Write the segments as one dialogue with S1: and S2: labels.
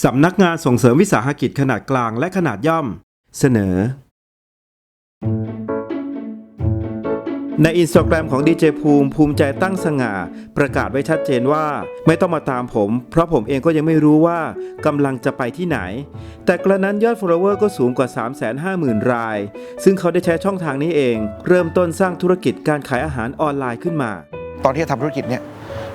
S1: สำนักงานส่งเสริมวิสาหกิจขนาดกลางและขนาดย่อม เสนอ ในอินสตาแกรมของดีเจภูมิภูมิใจตั้งสง่า ประกาศไว้ชัดเจนว่า ไม่ต้องมาตามผม เพราะผมเองก็ยังไม่รู้ว่ากำลังจะไปที่ไหน แต่กระนั้นยอด follower ก็สูงกว่า 350,000 ราย ซึ่งเขาได้ใช้ช่องทางนี้เอง เริ่มต้นสร้างธุรกิจการขายอาหารออนไลน์ขึ้นมา
S2: ตอนที่ทำธุรกิจเนี่ย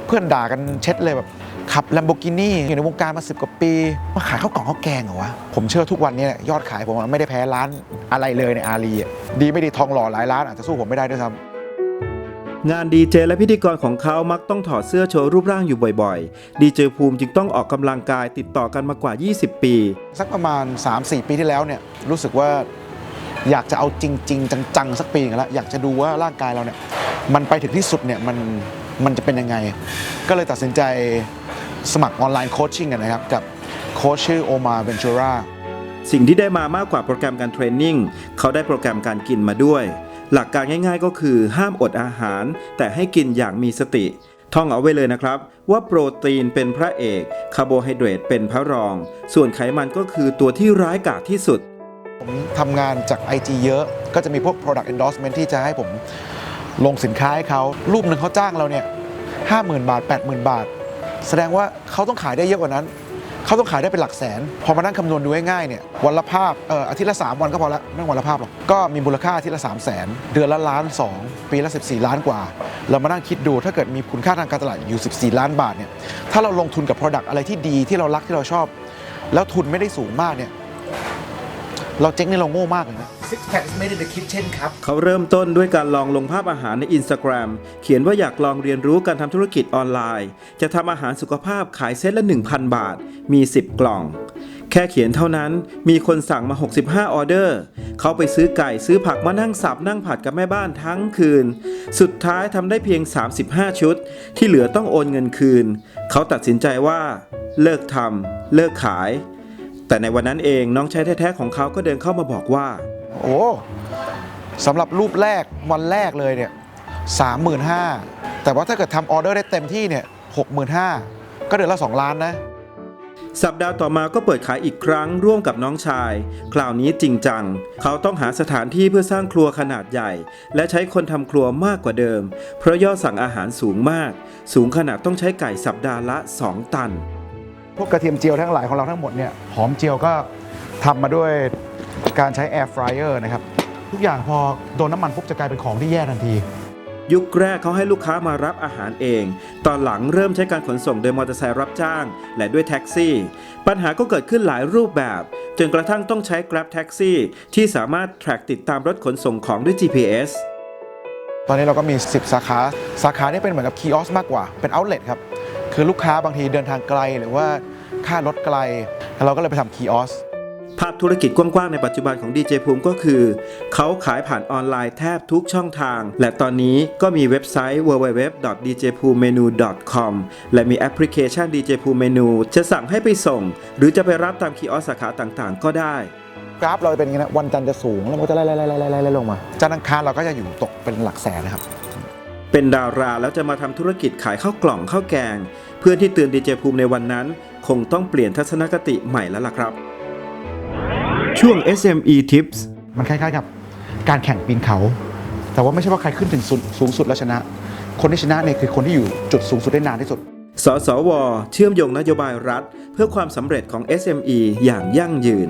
S2: เพื่อนด่ากันเช็ดเลยแบบ ขับ Lamborghini อยู่ในวงการมาสิบกว่าปี มาขายข้าวกล่องข้าวแกงเหรอวะ ผมเชื่อทุกวันเนี้ยอดขายผมอะไม่ได้แพ้ร้านอะไรเลยในอารีอะดีไม่ดีทองหล่อหลายร้านอาจจะสู้ผมไม่ได้ด้วยซ้
S1: งานดีเจและพิธีกรของเขามักต้องถอดเสื้อโชว์รูปร่างอยู่บ่อยๆ ดีเจภูมิจึงต้องออกกำลังกายติดต่อกันมากว่า 20 ปีำ
S2: สักประมาณ 3-4 ปีที่แล้วเนี่ยรู้สึกว่าอยากจะเอาจริง ๆ จังๆ สักปีหนึงแล้วอยากจะดูว่าร่างกายเราเนี่ยมันไปถึงที่สุดเนี่ยมันมันจะเป็นยังไง ก็เลยตัดสินใจ สมัครออนไลน์โคชชิ่งกันนะครับ กับโค้ชชื่อโอมาเวนจูรา
S1: สิ่งที่ได้มามากกว่าโปรแกรมการเทรนนิ่งเขาได้โปรแกรมการกินมาด้วย หลักการง่ายๆก็คือห้ามอดอาหาร แต่ให้กินอย่างมีสติ ท่องเอาไว้เลยนะครับ ว่าโปรตีนเป็นพระเอกคาร์โบไฮเดรตเป็นพระรอง ส่วนไขมันก็คือตัวที่ร้ายกาจที่สุด
S2: ผมทำงานจาก IG เยอะก็จะมีพวก product endorsement ที่จะให้ผมลงสินค้าให้เขารูปหนึ่งเขาจ้างเราเนี่ยห้าหมื่นบาท80,000บาท แสดงว่าเขาต้องขายได้เยอะกว่านั้น เขาต้องขายได้เป็นหลักแสน พอมานั่งคำนวณดูง่ายๆเนี่ยวันละภาพเอ่ออาทิตย์ละ 3 วันก็พอละไม่งวันละภาพหรอกก็มีมูลค่าอาทิตย์ละ 3 0 0แสนเดือนละล้าน 2 ปีละ 14 ล้านกว่า เรามานั่งคิดดูถ้าเกิดมีคุณค่าทางการตลาดอยู่ 14 ล้านบาทเนี่ยถ้าเราลงทุนกับ product อะไรที่ดีที่เรารักที่เราชอบ แล้วทุนไม่ได้สูงมากเนี่ย เราเจ๊งนี่เราโง่มากเลยนะ
S3: Six Pack is made in the kitchen ครับ
S1: เขาเริ่มต้นด้วยการลองลงภาพอาหารใน Instagram เขียนว่าอยากลองเรียนรู้การทำธุรกิจออนไลน์ จะทำอาหารสุขภาพขายเซตละ 1,000 บาท มี 10 กล่อง แค่เขียนเท่านั้นมีคนสั่งมา 65 ออเดอร์ เขาไปซื้อไก่ซื้อผักมานั่งสับนั่งผัดกับแม่บ้านทั้งคืน สุดท้ายทำได้เพียง 35 ชุด ที่เหลือต้องโอนเงินคืน เขาตัดสินใจว่า เลิกทำเลิกขาย แต่ในวันนั้นเองน้องชายแท้ๆของเขาก็เดินเข้ามาบอกว่า
S2: โอ้สำหรับรูปแรกวันแรกเลยเนี่ยสามหมื่นห้าแต่ว่าถ้าเกิดทำออเดอร์ได้เต็มที่เนี่ยหกหมื่นห้าก็เดือนละ2ล้านนะ
S1: สัปดาห์ต่อมาก็เปิดขายอีกครั้งร่วมกับน้องชาย คราวนี้จริงจัง เขาต้องหาสถานที่เพื่อสร้างครัวขนาดใหญ่ และใช้คนทำครัวมากกว่าเดิม เพราะยอดสั่งอาหารสูงมาก สูงขนาดต้องใช้ไก่สัปดาห์ละ 2 ตัน
S2: พวกกระเทียมเจียวทั้งหลายของเราทั้งหมดเนี่ยหอมเจียวก็ทำมาด้วยการใช้แอร์ฟรายเออร์นะครับ ทุกอย่างพอโดนน้ำมันปุ๊บจะกลายเป็นของที่แย่ทันที
S1: ยุคแรกเขาให้ลูกค้ามารับอาหารเอง ตอนหลังเริ่มใช้การขนส่งโดยมอเตอร์ไซค์รับจ้าง และด้วยแท็กซี่ ปัญหาก็เกิดขึ้นหลายรูปแบบ จนกระทั่งต้องใช้ Grab Taxi ที่สามารถ track ติดตามรถขนส่งของด้วย GPS
S2: ตอนนี้เราก็มี 10 สาขา สาขานี้เป็นเหมือนกับคีออสมากกว่า เป็นเอาท์เล t ครับ คือลูกค้าบางทีเดินทางไกลหรือว่าค่ารถไกล เราก็เลยไปทำคีออส
S1: ภาพธุรกิจกว้างๆในปัจจุบันของดีเจภูมิก็คือ เขาขายผ่านออนไลน์แทบทุกช่องทาง และตอนนี้ก็มีเว็บไซต์ www.djpumenu.com และมีแอปพลิเคชัน DJ Pool Menu จะสั่งให้ไปส่ง หรือจะไปรับตามคีออสสาขาต่างๆ ก็ได้
S2: กราฟเราจะเป็นอย่างนี้นะวันจันทร์จะสูงแล้วมันก็จะไล่ไล่ไล่ไล่ไล่ลงมาจันทร์อังคารเราก็จะอยู่ตกเป็นหลักแสนนะครับ
S1: เป็นดาราแล้วจะมาทำธุรกิจขายข้าวกล่องข้าวแกง เพื่อนที่เตือนดีเจภูมิในวันนั้น คงต้องเปลี่ยนทัศนคติใหม่แล้วล่ะครับ ช่วง SME Tips
S2: มันคล้ายๆกับการแข่งปีนเขา แต่ว่าไม่ใช่ว่าใครขึ้นถึงสุดสูงสุดแล้วชนะ คนที่ชนะเนี่ยคือคนที่อยู่จุดสูงสุดได้นานที่สุด
S1: สสว เชื่อมโยงนโยบายรัฐ เพื่อความสำเร็จของ SME อย่างยั่งยืน